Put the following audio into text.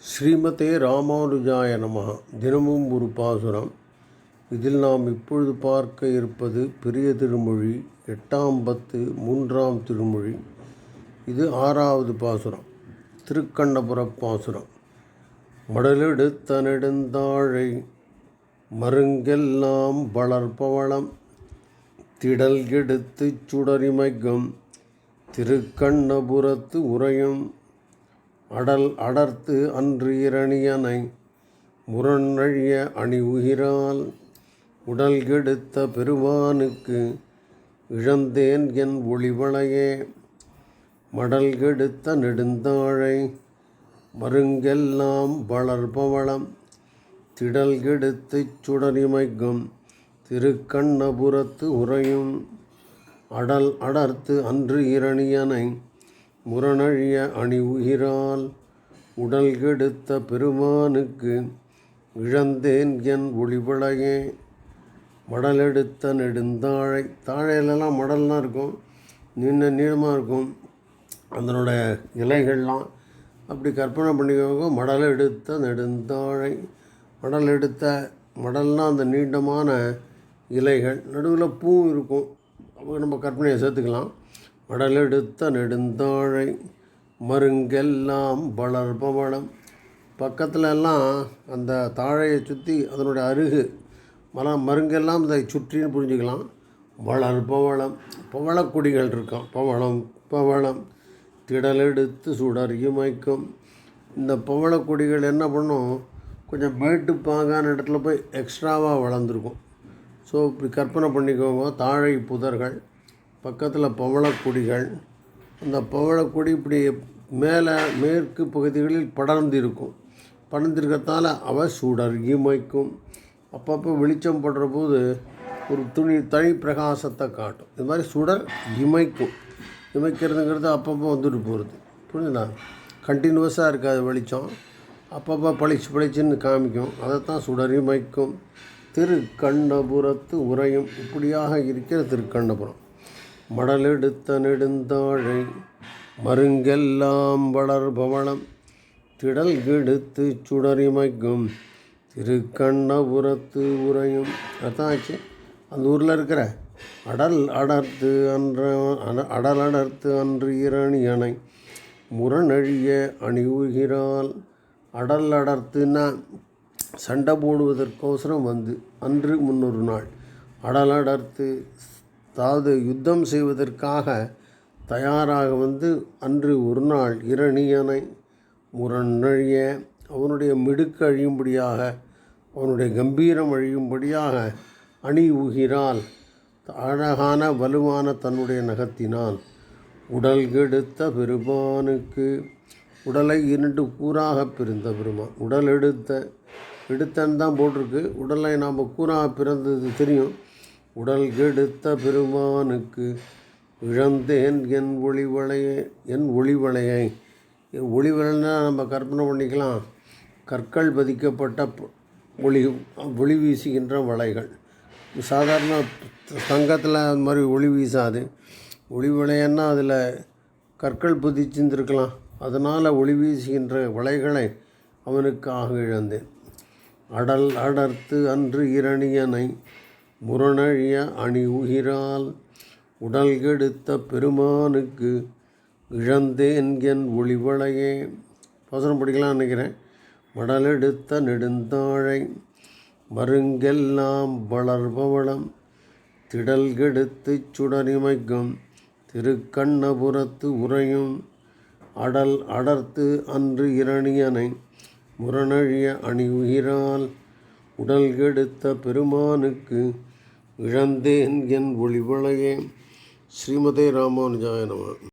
ஸ்ரீமதே ராமானுஜாய நம. தினமும் ஒரு பாசுரம். இதில் நாம் இப்பொழுது பார்க்க இருப்பது பெரிய திருமொழி எட்டாம் பத்து மூன்றாம் திருமொழி. இது ஆறாவது பாசுரம். திருக்கண்ணபுர பாசுரம். மடலெடுத்த நெடுந்தாழை மருங்கெல்லாம் வளர்ப்பவளம். திடல் எடுத்து சுடரிமைக்கும் திருக்கண்ணபுரத்து உரையும். அடல் அடர்த்து அன்று இரணியனை முரண்ழிய அணி உயிரால் உடல் கெடுத்த பெருமானுக்கு இழந்தேன் என் ஒளிவளையே. மடல் கெடுத்த நெடுந்தாழை மருங்கெல்லாம் வளர்பவளம். திடல் கெடுத்துச் சுடரிமைக்கும் திருக்கண்ணபுரத்து உறையும். அடல் அடர்த்து அன்று இரணியனை முரணழிய அணி உயிரால் உடல் கெடுத்த பெருமானுக்கு இழந்தேன் என் ஒளிவளையே. மடலெடுத்த நெடுந்தாழை. தாழையிலலாம் மடல்லாம் இருக்கும். நீண்ட நீளமாக இருக்கும். அதனோட இலைகள்லாம் அப்படி கற்பனை பண்ணிக்கோங்க. மடல் எடுத்த நெடுந்தாழை. மடல் எடுத்த மடல்னால் அந்த நீண்டமான இலைகள். நடுவில் பூ இருக்கும். அப்போ நம்ம கற்பனையை சேர்த்துக்கலாம். மடலெடுத்த நெடுந்தாழை மருங்கெல்லாம் வளர்பவளம் பக்கத்துல எல்லாம் அந்த தாழையை சுற்றி அதனுடைய அருகு. மலம் மருங்கெல்லாம் இதை சுற்றின்னு புரிஞ்சுக்கலாம். வளர் பவளம் பவளக்குடிகள் இருக்கும். பவளம் பவளம். திடலெடுத்து சுடர் இமைக்கும். இந்த பவளக்குடிகள் என்ன பண்ணும்? கொஞ்சம் மேட்டு பாங்கான இடத்துல போய் எக்ஸ்ட்ராவாக வளர்ந்துருக்கும். ஸோ இப்படி கற்பனை பண்ணிக்கோங்க. தாழை புதர்கள். பக்கத்தில் பவளக்கொடிகள். அந்த பவளக்குடி இப்படி மேலே மேற்கு பகுதிகளில் படர்ந்து இருக்கும் படர்ந்திருக்கிறதால அவ சுடர் இமைக்கும். அப்பப்போ வெளிச்சம் படுற போது ஒரு துணி தனி பிரகாசத்தை காட்டும். இது மாதிரி சுடர் இமைக்கும். இமைக்கிறதுங்கிறது அப்பப்போ வந்துட்டு போகிறது புரிஞ்சுதா? கண்டினியூஸாக இருக்காது வெளிச்சம். அப்பப்போ பளிச்சு பளிச்சுன்னு காமிக்கும். அதைத்தான் சுடர் இமைக்கும். திருக்கண்ணபுரத்து உரையும் இப்படியாக இருக்கிற திருக்கண்ணபுரம். மடலெடுத்த நெடுந்தாழை மருங்கெல்லாம் வளர்பவளம் திடல் கெடுத்து சுடரிமைக்கும் திருக்கண்ணபுரத்து உரையும் அதான் ஆச்சு. அந்த ஊரில் இருக்கிற அடல் அடர்த்து அன்ற அடல் அடர்த்து அன்று இரணியனை முரணழிய அணிவுகிறாள் அடல் அடர்த்துன்னா சண்டை போடுவதற்கோசரம் வந்து அன்று முன்னொரு நாள். அடல் அடர்த்து அதாவது யுத்தம் செய்வதற்காக தயாராக வந்து அன்று ஒரு நாள் இரணியனை முரணழிய அவனுடைய மிடுக்கு அழியும்படியாக அவனுடைய கம்பீரம் அழியும்படியாக அணி உகிறால் அழகான வலுவான தன்னுடைய நகத்தினால் உடல் கெடுத்த பெருமானுக்கு உடலை இரண்டு கூறாக பிரிந்த பெருமான். உடல் எடுத்த எடுத்தன் தான் போட்டிருக்கு. உடலை நாம் கூறாக பிறந்தது தெரியும். உடல் கெடுத்த பெருமானுக்கு இழந்தேன். என் ஒளிவளையை என் ஒளிவளையை ஒளிவளைனா நம்ம கற்பனை பண்ணிக்கலாம். கற்கள் பதிக்கப்பட்ட ஒளி ஒளி வீசுகின்ற வளைகள். சாதாரண தங்கத்தில் அந்த மாதிரி ஒளி வீசாது. ஒளி வளையன்னா அதில் கற்கள் புதிச்சிருந்துருக்கலாம். அதனால் ஒளி வீசுகின்ற வளைகளை அவனுக்காக இழந்தேன். அடல் அடர்த்து அன்று இரணியனை முரணழிய அணி உயிரால் உடல் கெடுத்த பெருமானுக்கு இழந்தேன் என் ஒளிவளையே. வசனம் படிக்கலாம் நினைக்கிறேன். மடலெடுத்த நெடுந்தாழை மருங்கெல்லாம் வளர்பவளம் திடல் கெடுத்து சுடரிமைக்கும் திருக்கண்ணபுரத்து உறையும் அடல் அடர்த்து அன்று இரணியனை முரணழிய அணி உயிரால் உடல் கெடுத்த பெருமானுக்கு இழந்தேன் என் ஒளிவளையே ஸ்ரீமதே ராமானுஜாய நம.